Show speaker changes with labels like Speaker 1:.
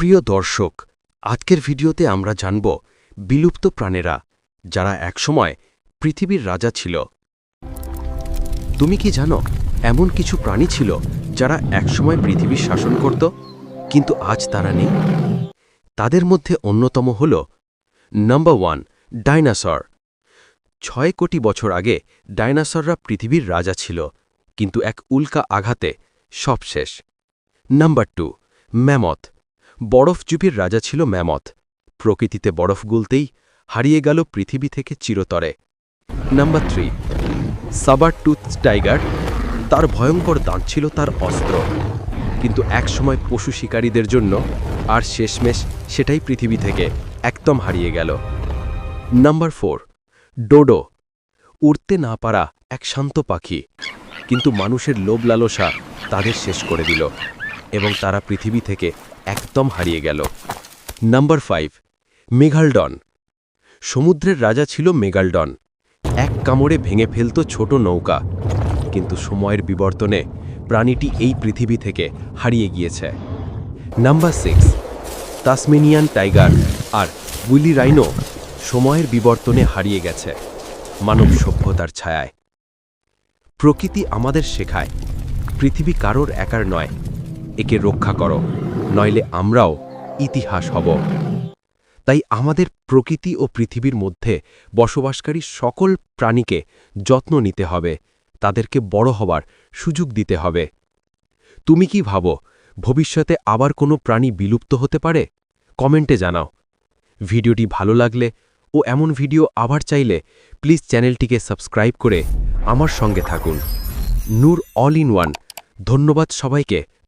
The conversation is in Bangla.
Speaker 1: প্রিয় দর্শক, আজকের ভিডিওতে আমরা জানব বিলুপ্ত প্রাণেরা যারা একসময় পৃথিবীর রাজা ছিল। তুমি কি জানো, এমন কিছু প্রাণী ছিল যারা একসময় পৃথিবীর শাসন করত, কিন্তু আজ তারা নেই? তাদের মধ্যে অন্যতম হল নাম্বার ওয়ান, ডাইনাসর। ছয় কোটি বছর আগে ডাইনাসররা পৃথিবীর রাজা ছিল, কিন্তু এক উল্কা আঘাতে সব শেষ নাম্বার টু, ম্যামথ। বরফজুপির রাজা ছিল ম্যামথ। প্রকৃতিতে বরফ গুলতেই হারিয়ে গেল পৃথিবী থেকে চিরতরে। Number three saber tooth tiger, তার ভয়ঙ্কর দাঁত ছিল তার অস্ত্র। কিন্তু একসময় পশু শিকারীদের জন্য আর শেষমেশ সেটাই পৃথিবী থেকে একদম হারিয়ে গেল। নাম্বার ফোর, ডোডো, উড়তে না পারা এক শান্ত পাখি। কিন্তু মানুষের লোভ লালসা তাদের শেষ করে দিল। এবং তারা পৃথিবী থেকে একদম হারিয়ে গেল। Number five megalodon. সমুদ্রের রাজা ছিল মেগালডন এক কামড়ে ভেঙে ফেলত ছোট নৌকা। কিন্তু সময়ের বিবর্তনে প্রাণীটি এই পৃথিবী থেকে হারিয়ে গিয়েছে। নাম্বার সিক্স তাসমেনিয়ান টাইগার আর উইলি রাইনো সময়ের বিবর্তনে হারিয়ে গেছে মানব সভ্যতার ছায়ায়। প্রকৃতি আমাদের শেখায়, পৃথিবী কারোর একার নয় একে রক্ষা করো, নইলে আমরাও ইতিহাস হব। তাই আমাদের প্রকৃতি ও পৃথিবীর মধ্যে বসবাসকারী সকল প্রাণীকে যত্ন নিতে হবে, তাদেরকে বড় হবার সুযোগ দিতে হবে। তুমি কি ভাবো, ভবিষ্যতে আবার কোনো প্রাণী বিলুপ্ত হতে পারে? কমেন্টে জানাও। ভিডিওটি ভালো লাগলে ও এমন ভিডিও আবার চাইলে প্লিজ চ্যানেলটিকে সাবস্ক্রাইব করে আমার সঙ্গে থাকুন। Noor all in one. ধন্যবাদ সবাইকে।